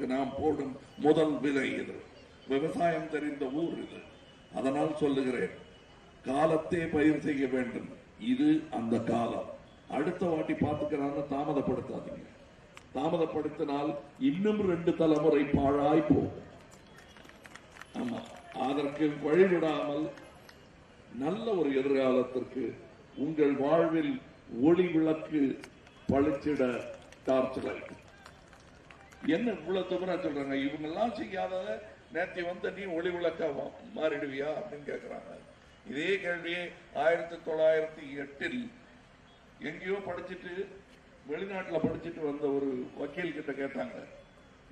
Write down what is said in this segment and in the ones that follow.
என்பதற்கு நாம் போடும் முதல் விலை இது. விவசாயம் தெரிந்த ஊர் இது. அதனால் சொல்லுகிறேன் காலத்தே பயிர் செய்ய வேண்டும். இது அந்த காலம். அடுத்த வாட்டி பார்த்துக்கிறான்னு தாமதப்படுத்தாதீங்க. தாமதப்படுத்தினால் இன்னும் ரெண்டு தலைமுறை பாழாய் போகும். ஆமா அதற்கு வழிவிடாமல் நல்ல ஒரு எதிர்காலத்திற்கு உங்கள் வாழ்வில் ஒளி விளக்கு பளிச்சிட டார்ச் லைட். என்ன இவ்வளவு தவிர சொல்றாங்க? இவங்க எல்லாம் செய்யாதத நேத்தி வந்து நீ ஒளி விளக்கா மாறிடுவியா அப்படின்னு கேக்குறாங்க. இதே கேள்வியை ஆயிரத்தி தொள்ளாயிரத்தி எட்டில் எங்கேயோ படிச்சுட்டு வெளிநாட்டில் படிச்சுட்டு வந்த ஒரு வக்கீல் கிட்ட கேட்டாங்க.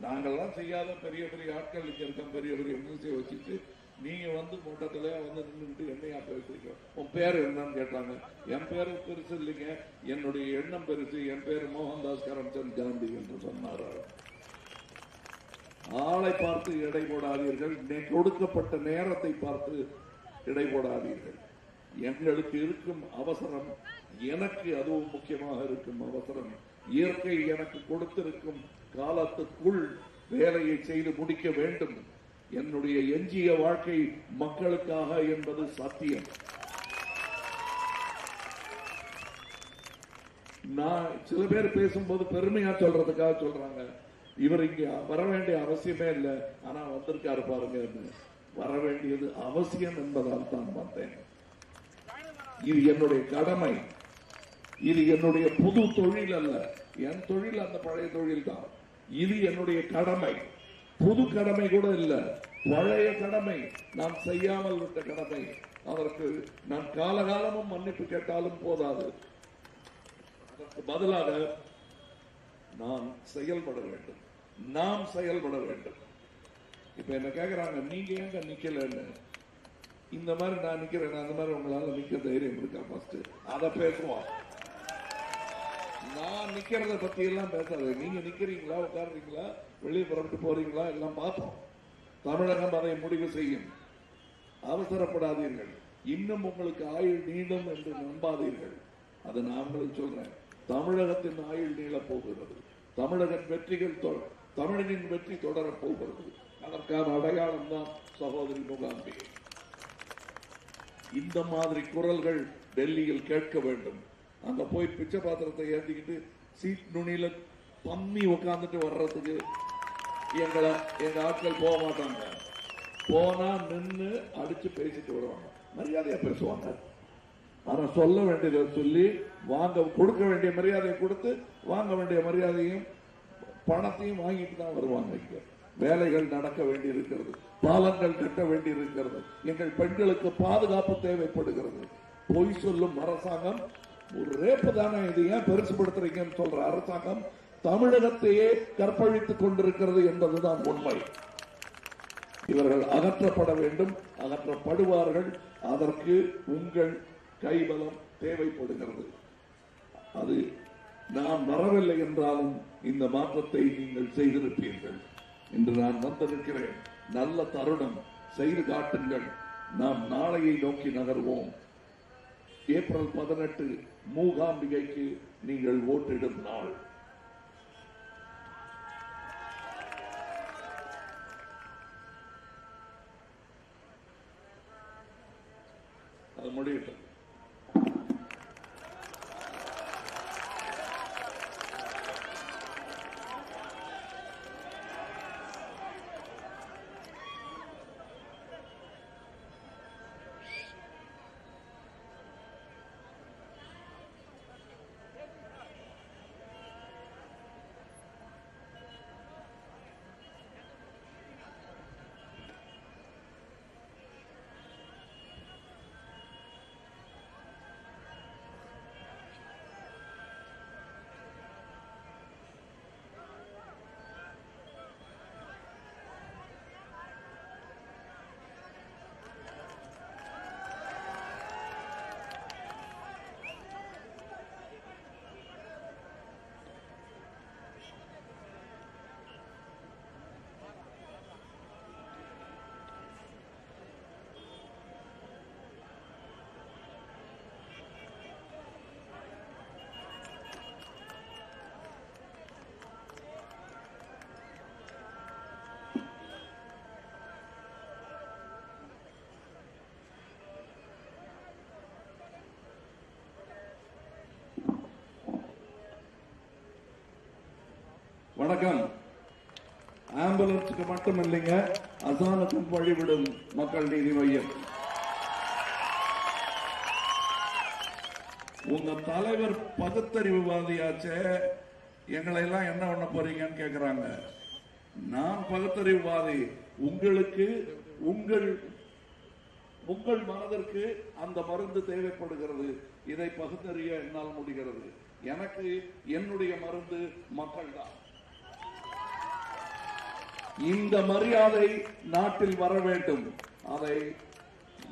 நாங்கெல்லாம் செய்யாத பெரிய பெரிய ஆட்கள் இங்கே இருக்கோம் பெரிய பெரிய மியூசியை வச்சுட்டு நீங்கள் வந்து கூட்டத்துல வந்து நின்றுட்டு என்னையா பேசுறீங்க? உன் பேர் என்னன்னு கேட்டாங்க. என் பேரு பெருசு இல்லைங்க. என்னுடைய எண்ணம் பெருசு. என் பேர் மோகன்தாஸ் கரம்சந்த் காந்தி என்று சொன்னார் ஆளை பார்த்து எடை போடாதீர்கள் கொடுக்கப்பட்ட நேரத்தை பார்த்து எடை போடாதீர்கள் எங்களுக்கு இருக்கும் அவசரம் எனக்கு அதுவும் முக்கியமாக இருக்கும் அவசரம். இயற்கை எனக்கு கொடுத்திருக்கும் காலத்துக்குள் வேலையை செய்து முடிக்க வேண்டும். என்னுடைய எஞ்சிய வாழ்க்கை மக்களுக்காக என்பது சத்தியம். நான் சில பேர் பேசும்போது பெருமையா சொல்றதுக்காக சொல்றாங்க. இவர் இங்க வர வேண்டிய அவசியமே இல்லை. ஆனா வந்திருக்காரு பாருங்க வர வேண்டியது அவசியம் என்பதால் தான் வந்தேன். இது என்னுடைய கடமை. இது என்னுடைய புது தொழில் அல்ல. என் தொழில் அந்த பழைய தொழில் தான். இது என்னுடைய கடமை. புது கடமை கூட இல்ல. பழைய கடமை. நான் செய்யாமல் விட்ட கடமை. அதற்கு நான் காலகாலமும் மன்னிப்பு கேட்டாலும் போதாது. அதற்கு பதிலாக நான் செயல்பட வேண்டும். நாம் செயல்பட வேண்டும். இப்ப என்ன கேக்குறாங்க? நீங்க ஏங்க நிக்கலன்னு. இந்த மாதிரி நான் நிக்கிறேன் அந்த மாதிரி உங்களால நிக்க தைரியம் இருக்கா ஃபர்ஸ்ட் அத பேசுவோம். நான் நிக்கிறத பத்தி எல்லாம் பேசாது நீங்க நிக்கிறீங்களா உட்கார்றீங்களா வெளியே புறப்பட்டு போறீங்களா எல்லாம் பார்ப்போம். தமிழகம் அதை முடிவு செய்யும். அவசரப்படாதீர்கள். இன்னும் உங்களுக்கு ஆயுள் நீளும் என்று நம்பாதீர்கள். அதை நான் உங்களுக்கு சொல்றேன். தமிழகத்தின் ஆயுள் நீள போகிறது. தமிழகன் வெற்றிகள் தொடரும் தமிழனின் வெற்றி தொடரப் போகிறது. அதற்கான அடையாளம் தான் சகோதரி முகாம்பிகை இந்த மாதிரி குரல்கள் டெல்லியில் கேட்க வேண்டும். அங்க போய் பிச்சை பாத்திரத்தை ஏந்திக்கிட்டு சீட் நுனியில பம்மி உட்கார்ந்துட்டு வர்றதுக்கு எங்களை எங்க ஆட்கள் போக மாட்டாங்க. போனா நின்று அடிச்சு பேசிட்டு வருவாங்க. மரியாதையா பேசுவாங்க. ஆனா சொல்ல வேண்டியதை சொல்லி வாங்க கொடுக்க வேண்டிய மரியாதையை கொடுத்து வாங்க வேண்டிய மரியாதையும் பணத்தையும் வாங்கிட்டு தான் வருவாங்க இங்க. வேலைகள் நடக்க வேண்டி இருக்கிறது பாலங்கள் கட்ட வேண்டி இருக்கிறது எங்கள் பெண்களுக்கு பாதுகாப்பு தேவைப்படுகிறது. பொய் சொல்லும் அரசாங்கம் ஒரு ரேப்பு தானே இது ஏன் பெருசுபடுத்துறீங்கன்னு சொல்ற அரசாங்கம் தமிழகத்தையே கற்பழித்துக் கொண்டிருக்கிறது என்பதுதான் உண்மை. இவர்கள் அகற்றப்பட வேண்டும் அகற்றப்படுவார்கள். அதற்கு உங்கள் கைபலம் தேவைப்படுகிறது. அது நான் வரவில்லை என்றாலும் இந்த மாற்றத்தை நீங்கள் செய்திருப்பீர்கள் இன்று நான் வந்திருக்கிறேன். நல்ல தருணம். செய்து காட்டுங்கள். நாம் நாளையை நோக்கி நகர்வோம். ஏப்ரல் பதினெட்டு மூகாம்பிகைக்கு நீங்கள் ஓட்டிடும் நாள். அது முடியட்டும். வணக்கம். ஆம்புலன்ஸுக்கு மட்டும் இல்லைங்க அசானுக்கும் வழிவிடும் மக்கள் நீதி மையம். உங்க தலைவர் பகுத்தறிவுவாதியாச்சே எங்களை எல்லாம் என்ன பண்ண போறீங்கன்னு கேக்குறாங்க. நான் பகுத்தறிவுவாதி உங்களுக்கு உங்கள் உங்கள் மனதிற்கு அந்த மருந்து தேவைப்படுகிறது. இதை பகுத்தறிய என்னால் முடிகிறது. எனக்கு என்னுடைய மருந்து மக்கள் தான் இந்த மரியாதை நாட்டில் வர வேண்டும். அதை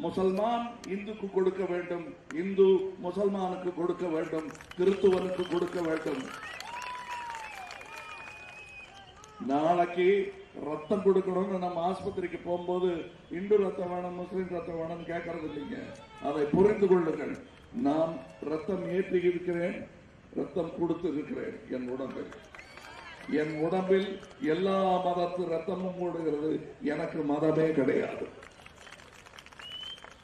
முசல்மான் இந்துக்கு கொடுக்க வேண்டும். இந்து முசல்மானுக்கு கொடுக்க வேண்டும். கிறிஸ்துவனுக்கு கொடுக்க வேண்டும். நாளைக்கு ரத்தம் கொடுக்கணும்னு நம்ம ஆஸ்பத்திரிக்கு போகும்போது இந்து ரத்தம் வேணும் முஸ்லீம் ரத்தம் வேணும் கேட்கறது இல்லைங்க. அதை புரிந்து கொள்ளுங்கள். நான் ரத்தம் ஏற்றி இருக்கிறேன் ரத்தம் கொடுத்து இருக்கிறேன் என் உடம்பை என் உடம்பில் எல்லா மதத்து ரத்தமும் ஓடுகிறது எனக்கு மதமே கிடையாது.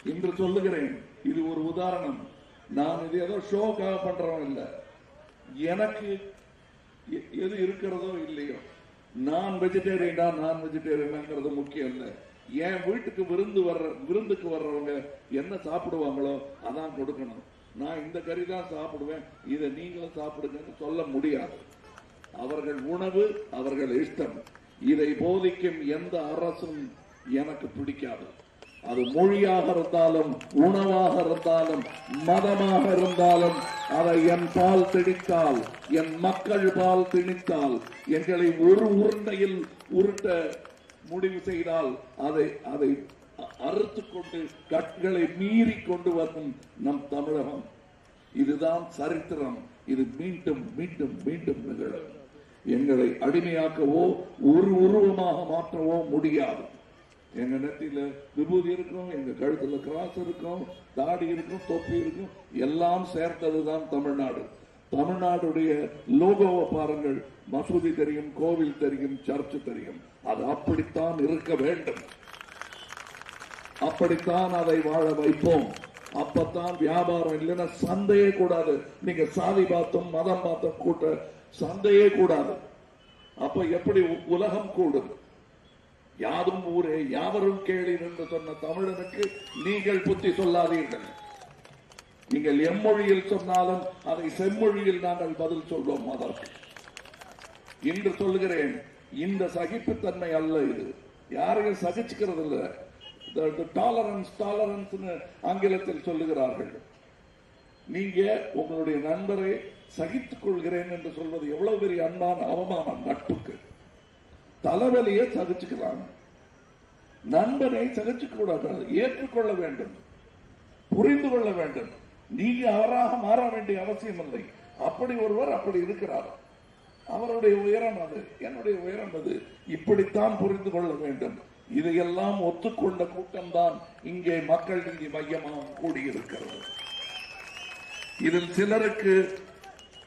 இன்று சொல்லுகிறேன் இது ஒரு உதாரணம். நான் இது ஏதோ ஷோக்காக பண்றவன் இல்லை. எனக்கு எ- எது இருக்கிறதோ இல்லையோ. நான் வெஜிடேரியனா நான் வெஜிடேரியனாங்கிறது முக்கியம் இல்லை. என் வீட்டுக்கு விருந்து வர்ற விருந்துக்கு வர்றவங்க என்ன சாப்பிடுவாங்களோ அதான் கொடுக்கணும். நான் இந்த கறி தான் சாப்பிடுவேன். இதை நீங்களும் சாப்பிடுங்கன்னு சொல்ல முடியாது. அவர்கள் உணவு அவர்கள் இஷ்டம். இதை போதிக்கும் எந்த அரசும் எனக்கு பிடிக்காது. அது மொழியாக இருந்தாலும் உணவாக இருந்தாலும் மதமாக இருந்தாலும் அதை என் பால் திணித்தால் என் மக்கள் பால் திணித்தால் எங்களை ஒரு உருண்டையில் உருட்ட முடிவு செய்தால் அதை அதை அறுத்து கொண்டு கற்களை மீறி கொண்டு வரும் நம் தமிழகம். இதுதான் சரித்திரம். இது மீண்டும் மீண்டும் மீண்டும் நிகழும். எங்களை அடிமையாக்கவோ ஒரு உருவமாக மாற்றவோ முடியாது. எங்க நெத்தியில விபூதி இருக்கும் எங்க கழுத்துல கிராஸ் இருக்கும் தாடி இருக்கும் தொப்பி இருக்கும் எல்லாம் சேர்ந்ததுதான் தமிழ்நாடு. தமிழ்நாடுடைய லோகோவை பாருங்கள். மசூதி தெரியும் கோவில் தெரியும் சர்ச்சு தெரியும். அது அப்படித்தான் இருக்க வேண்டும். அப்படித்தான் அதை வாழ வைப்போம். அப்பத்தான் வியாபாரம் இல்லைன்னா சந்தையே கூடாது. நீங்க சாதி பார்த்தும் மதம் பார்த்தும் கூட்ட சந்தையே கூடாது. அப்ப எப்படி உ- உலகம் கூடும்? யாதும் ஊரே யாவரும் கேளீர் என்று சொன்ன தமிழனுக்கு நீங்கள் புத்தி சொல்லாதீர்கள். நீங்கள் எம்மொழியில் சொன்னாலும் அதை செம்மொழியில் நாங்கள் பதில் சொல்வோம் அதற்கு இன்று சொல்லுகிறேன் இந்த சகிப்புத்தன்மை அல்ல இது. யாரையும் சகிச்சுக்கிறது இல்லை டாலரன்ஸ் டாலரன்ஸ் ஆங்கிலத்தில் சொல்லுகிறார்கள். நீங்க உங்களுடைய நண்பரை சகித்துக் கொள்கிறேன் என்று சொல்வது எவ்வளவு பெரிய அன்பான அவமானம் நட்புக்கு. தலைவலியை சகிச்சுக்கலாம். நண்பனை சகிச்சுக்கூடாது. ஏற்றுக்கொள்ள வேண்டும். புரிந்து கொள்ள வேண்டும். நீங்க அவராக மாற வேண்டிய அவசியம் இல்லை. அப்படி ஒருவர் அப்படி இருக்கிறார். அவருடைய உயரம் அது. என்னுடைய உயரம் அது. இப்படித்தான் புரிந்து கொள்ள வேண்டும். இதையெல்லாம் ஒத்துக்கொண்ட கூட்டம்தான் இங்கே மக்கள் நீதி மையமாக கூடியிருக்கிறது. இதில் சிலருக்கு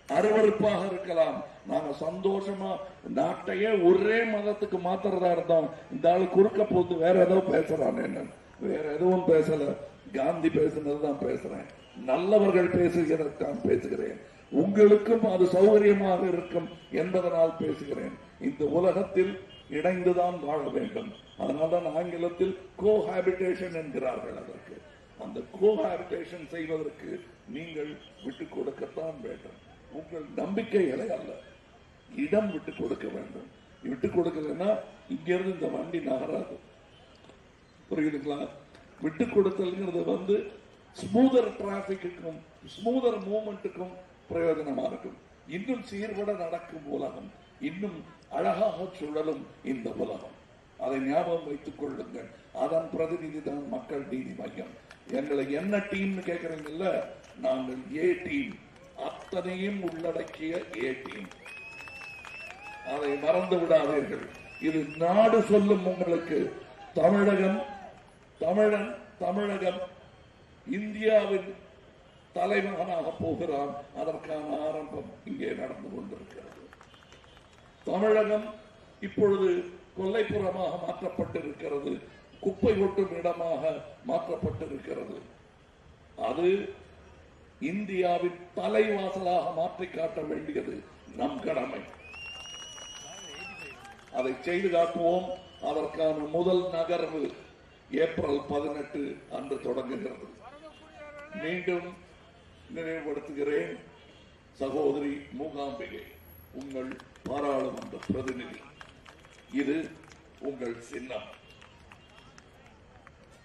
அருவருப்பாக இருக்கலாம். நாங்க சந்தோஷமா நாட்டையே ஒரே மதத்துக்கு மாத்துறதா இருந்தோம் இந்த ஆள் குறுக்க போது வேற ஏதோ பேசுறான் என்ன? வேற எதுவும் பேசல. காந்தி பேசுனதுதான் பேசுறேன். நல்லவர்கள் பேசுகிறதான் பேசுகிறேன். உங்களுக்கும் அது சௌகரியமாக இருக்கும் என்பதனால் பேசுகிறேன். இந்த உலகத்தில் இணைந்துதான் வாழ வேண்டும். அதனால்தான் ஆங்கிலத்தில் கோஹாபிடேஷன் என்கிறார்கள் அதற்கு. அந்த கோஹாபிடேஷன் செய்வதற்கு நீங்கள் விட்டுக் கொடுக்கத்தான் வேண்டும். உங்கள் நம்பிக்கைகளை அல்ல. இடம் விட்டு கொடுக்க வேண்டும். விட்டு கொடுக்கலன்னா இங்கிருந்து இந்த வண்டி நகராது. புரியுதுங்களா? விட்டு கொடுத்தல்ங்கிறது வந்து ஸ்மூதர் டிராபிக்குக்கும் ஸ்மூதர் மூவ்மெண்ட்டுக்கும் பிரயோஜனமா இருக்கும். இன்னும் சீர்பட நடக்கும் உலகம் இன்னும் அழகாக சுழலும் இந்த உலகம். அதை ஞாபகம் வைத்துக் கொள்ளுங்கள். அதன் பிரதிநிதி தான் மக்கள் நீதி மையம். எங்களை என்ன டீம்னு கேட்கறீங்கல்ல? நாங்கள் ஏ டீம் அத்தனையும் உள்ளடக்கிய ஏ அதை மறந்து விடாதீர்கள். இது நாடு சொல்லும் உங்களுக்கு தமிழகம் தமிழன் தமிழகம் இந்தியாவின் தலைமகனாக போகிறான். அதற்கான ஆரம்பம் இங்கே நடந்து கொண்டிருக்கிறது. தமிழகம் இப்பொழுது கொல்லைப்புறமாக மாற்றப்பட்டிருக்கிறது. குப்பை கொட்டும் இடமாக மாற்றப்பட்டிருக்கிறது. அது இந்தியாவின் தலைவாசலாக மாற்றி காட்ட வேண்டியது நம் கடமை. அதை செய்து காட்டுவோம். அதற்கான முதல் நகர்வு ஏப்ரல் பதினெட்டு அன்று தொடங்குகிறது. மீண்டும் நினைவுபடுத்துகிறேன் சகோதரி மூகாம்பிகை உங்கள் பாராளுமன்ற பிரதிநிதி. இது உங்கள் சின்னம்.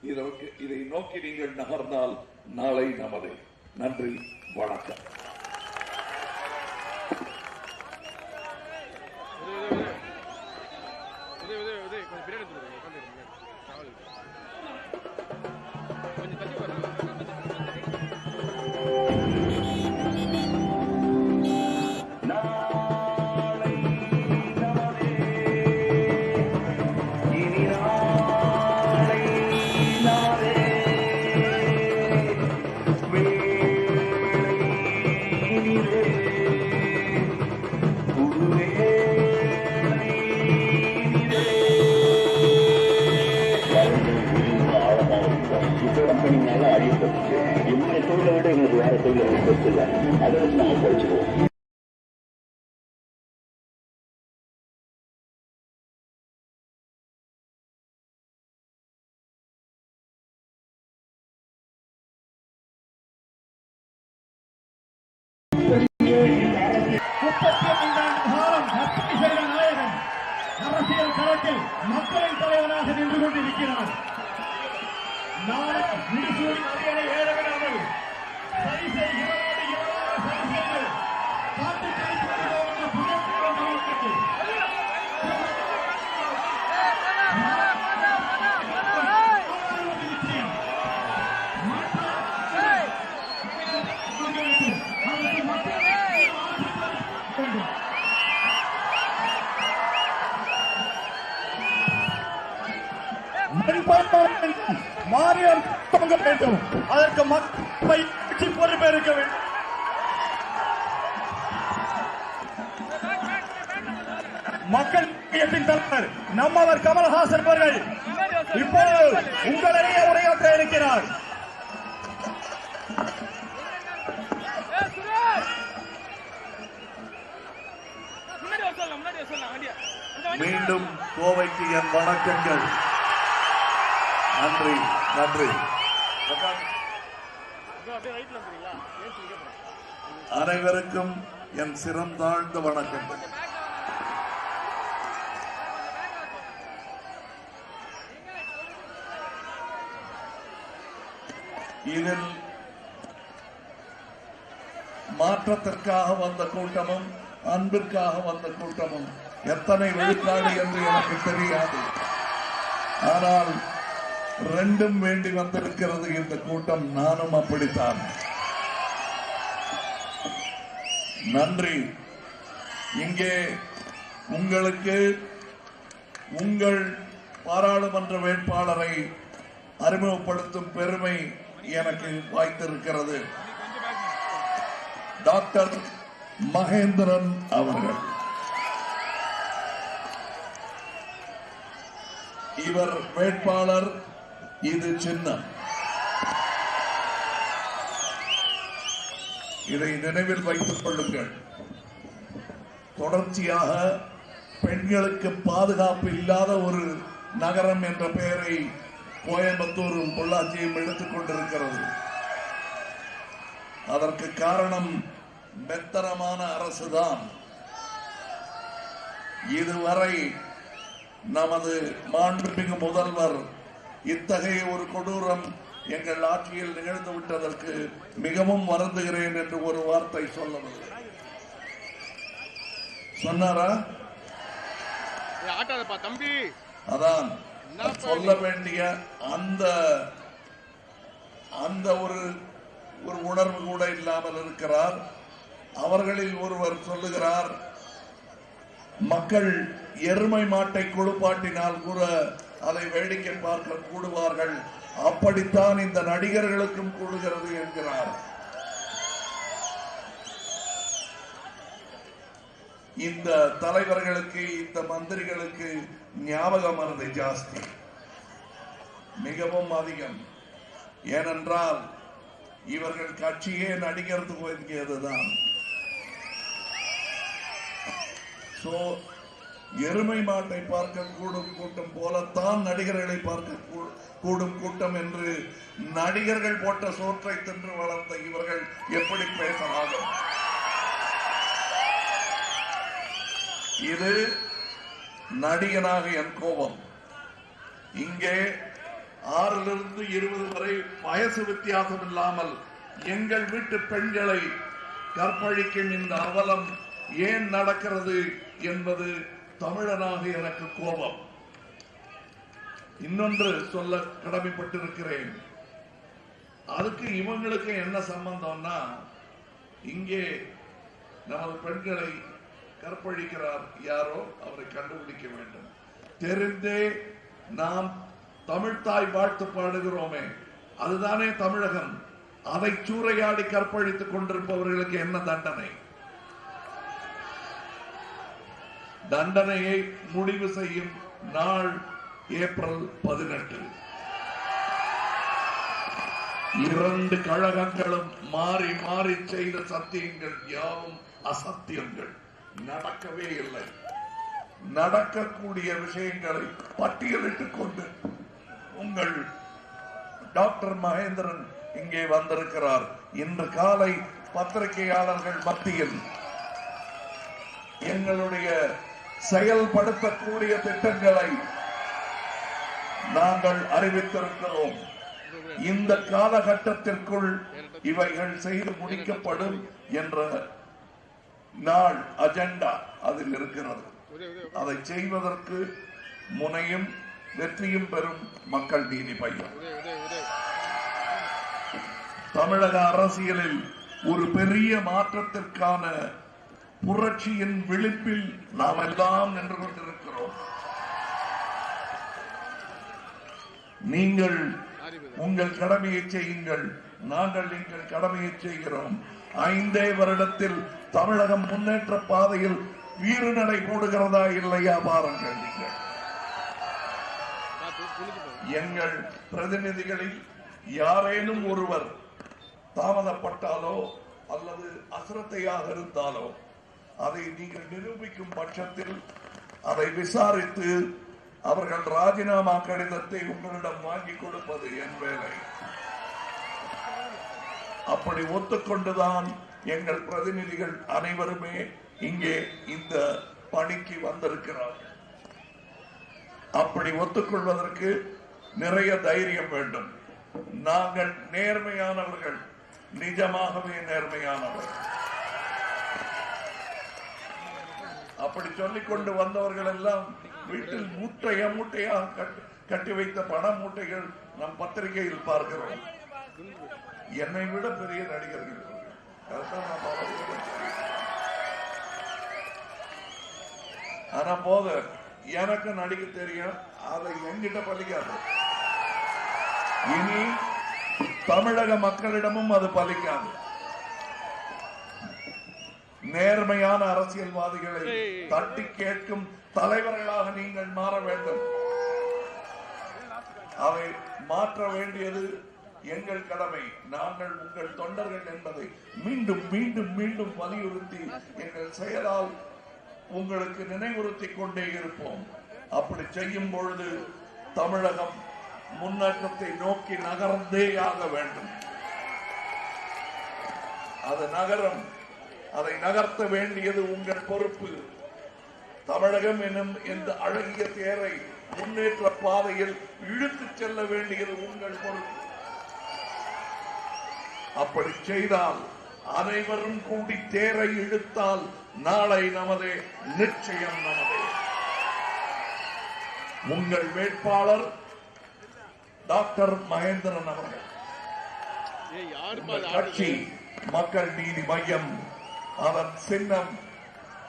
இதற்கு இதை நோக்கி நீங்கள் நகர்ந்தால் நாளை நமதே. நன்றி வணக்கம். நின்று கொண்டிருக்கிறார் தொடங்க வேண்டும் அதற்கு மக்களை கட்சி பொறுப்பேற்க வேண்டும் மக்கள் இயக்கத்தின் தலைவர் நம்மவர் கமல்ஹாசன் அவர்கள் இப்போது உங்களிடையே உரையாற்ற இருக்கிறார். மீண்டும் கோவைக்கு என் வணக்கங்கள். நன்றி நன்றி. அனைவருக்கும் என் சிறந்தாழ்ந்த வணக்கங்கள் இதில் மாற்றத்திற்காக வந்த கூட்டமும் அன்பிற்காக வந்த கூட்டமும் எத்தனை விழுக்காடு என்று எனக்கு தெரியாது. ஆனால் ரெண்டும் வேண்டி வந்திருக்கிறது இந்த கூட்டம். நானும் அப்படித்தான். நன்றி. இங்கே உங்களுக்கு உங்கள் பாராளுமன்ற வேட்பாளரை அறிமுகப்படுத்தும் பெருமை எனக்கு வாய்த்திருக்கிறது. டாக்டர் மகேந்திரன் அவர்கள். இவர் வேட்பாளர் இது சின்னம். இதை நினைவில் வைத்துக் கொள்ளுங்கள். தொடர்ச்சியாக பெண்களுக்கு பாதுகாப்பு இல்லாத ஒரு நகரம் என்ற பெயரை கோயம்புத்தூரும் பொள்ளாச்சியும் எடுத்துக் கொண்டிருக்கிறது. அதற்கு காரணம் மெத்தனமான அரசுதான். இதுவரை நமது மாண்புமிகு முதல்வர் இத்தகைய ஒரு கொடூரம் எங்கள் ஆட்சியில் நிகழ்ந்து விட்டதற்கு மிகவும் வருந்துகிறேன் என்று ஒரு வார்த்தை சொல்லவில்லை. சொன்னாரா? தம்பி. அதான் சொல்ல வேண்டிய அந்த அந்த ஒரு ஒரு உணர்வு கூட இல்லாமல் இருக்கிறார். அவர்களில் ஒருவர் சொல்லுகிறார் மக்கள் எருமை மாட்டை குளிப்பாட்டினால் கூட அதை வேடிக்கை பார்க்க கூடுவார்கள். அப்படித்தான் இந்த நடிகர்களுக்கும் கூடுகிறது என்கிறார். இந்த தலைவர்களுக்கு இந்த மந்திரிகளுக்கு ஞாபக மறதி ஜாஸ்தி. மிகவும் அதிகம். ஏனென்றால் இவர்கள் கட்சியே நடிகர் துவங்கியதுதான் சோ எருமை மாட்டை பார்க்க கூடும் கூட்டம் போலத்தான் நடிகர்களை பார்க்க கூ- கூடும் கூட்டம் என்று நடிகர்கள் போட்ட சோற்றை தின்று வளர்ந்த இவர்கள் எப்படி பேசலாகும் இது நடிகனாக என் கோபம். இங்கே ஆறிலிருந்து இருபது வரை வயசு வித்தியாசம் இல்லாமல் எங்கள் வீட்டு பெண்களை கற்பழிக்கும் இந்த அவலம் ஏன் நடக்கிறது என்பது தமிழனாக எனக்கு கோபம். இன்னொன்று சொல்ல கடமைப்பட்டிருக்கிறேன். அதுக்கு இவங்களுக்கு என்ன சம்பந்தம்னா இங்கே நமது பெண்களை கற்பழிக்கிறார் யாரோ அவரை கண்டுபிடிக்க வேண்டும். தெரிந்தே நாம் தமிழ்தாய் வாழ்த்து பாடுகிறோமே அதுதானே தமிழகம். அதை சூறையாடி கற்பழித்துக் கொண்டிருப்பவர்களுக்கு என்ன தண்டனை? தண்டனையை முடிவு செய்யும் நாள் ஏப்ரல் பதினெட்டு. இரண்டு கழகங்களும் மாறி மாறி செய்த சத்தியங்கள் யாவும் அசத்தியங்கள். நடக்கவே இல்லை. நடக்கக்கூடிய விஷயங்களை பட்டியலிட்டுக் கொண்டு உங்கள் டாக்டர் மகேந்திரன் இங்கே வந்திருக்கிறார். இன்று காலை பத்திரிகையாளர்கள் மத்தியில் எங்களுடைய செயல்படுத்தக்கூடிய திட்டங்களை நாங்கள் அறிவித்திருக்கிறோம். இந்த காலகட்டத்திற்குள் இவைகள் செய்து முடிக்கப்படும் என்ற நாள் அஜெண்டா அதில் இருக்கிறது. அதை செய்வதற்கு முனையும் வெற்றியும் பெறும் மக்கள் நீதி பையன் தமிழக அரசியலில் ஒரு பெரிய மாற்றத்திற்கான புரட்சியின் விழிப்பில் நாம் எல்லாம் நின்று கொண்டிருக்கிறோம். நீங்கள் உங்கள் கடமையை செய்யுங்கள். நாங்கள் எங்கள் கடமையை செய்கிறோம். ஐந்தே வருடத்தில் தமிழகம் முன்னேற்ற பாதையில் வீறுநடை போடுகிறதா இல்லையா பாருங்கள் நீங்கள். எங்கள் பிரதிநிதிகளில் யாரேனும் ஒருவர் தாமதப்பட்டாலோ அல்லது அசிரத்தையாக இருந்தாலோ அதை நீங்கள் நிரூபிக்கும் பட்சத்தில் அதை விசாரித்து அவர்கள் ராஜினாமா கடிதத்தை உங்களிடம் வாங்கி கொடுப்பது என் வேலை. அப்படி ஒத்துக்கொண்டுதான் எங்கள் பிரதிநிதிகள் அனைவருமே இங்கே இந்த பணிக்கு வந்திருக்கிறார்கள். அப்படி ஒத்துக்கொள்வதற்கு நிறைய தைரியம் வேண்டும். நாங்கள் நேர்மையானவர்கள் நிஜமாகவே நேர்மையானவர்கள். அப்படி சொல்லிக் கொண்டு வந்தவர்கள் எல்லாம் வீட்டில் மூட்டைய மூட்டையாக கட்டி- கட்டி வைத்த பண மூட்டைகள் நம் பத்திரிகையில் பார்க்கிறோம். என்னை விட பெரிய நடிகர்கள் ஆனா போத எனக்கு நடிக்க தெரியும் அதை என்கிட்ட பலிக்காது. இனி தமிழக மக்களிடமும் அது பலிக்காது. நேர்மையான அரசியல்வாதிகளை தட்டி கேட்கும் தலைவர்களாக நீங்கள் மாற வேண்டும். அதை மாற்ற வேண்டியது எங்கள் கடமை. நாங்கள் உங்கள் தொண்டர்கள் என்பதை மீண்டும் மீண்டும் மீண்டும் வலியுறுத்தி எங்கள் செயலால் உங்களுக்கு நினைவுறுத்தி கொண்டே இருப்போம். அப்படி செய்யும் பொழுது தமிழகம் முன்னேற்றத்தை நோக்கி நகர்ந்தே ஆக வேண்டும். அது நகரம். அதை நகர்த்த வேண்டியது உங்கள் பொறுப்பு. தமிழகம் எனும் இந்த அழகிய தேரை முன்னேற்ற பாதையில் இழுத்துச் செல்ல வேண்டியது உங்கள் பொறுப்பு. அப்படி செய்தால் அனைவரும் கூடி தேரை இழுத்தால் நாளை நமதே நிச்சயம் நமதே. உங்கள் வேட்பாளர் டாக்டர் மகேந்திரன் அவர்கள். கட்சி மக்கள் நீதி மையம். அதன் சின்னம்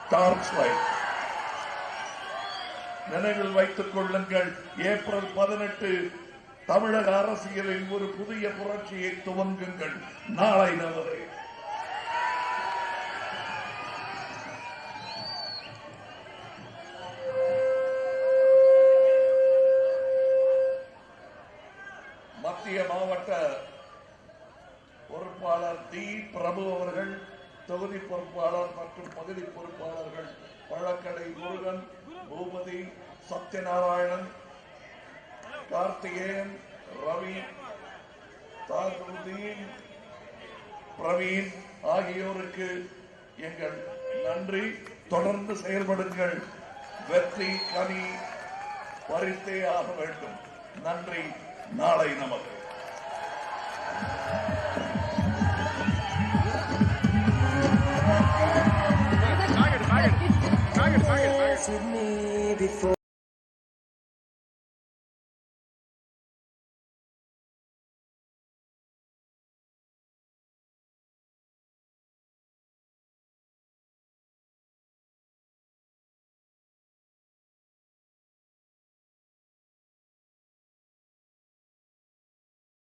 டார்ச் லைட் நினைவில் வைத்துக் கொள்ளுங்கள். ஏப்ரல் பதினெட்டு தமிழக அரசியலில் ஒரு புதிய புரட்சியை துவங்குங்கள். நாளை நமது எங்கள் நன்றி. தொடர்ந்து செயல்படுங்கள். வெற்றி கனி பறித்தே ஆக வேண்டும். நன்றி. நாளை நமக்கு. With me before.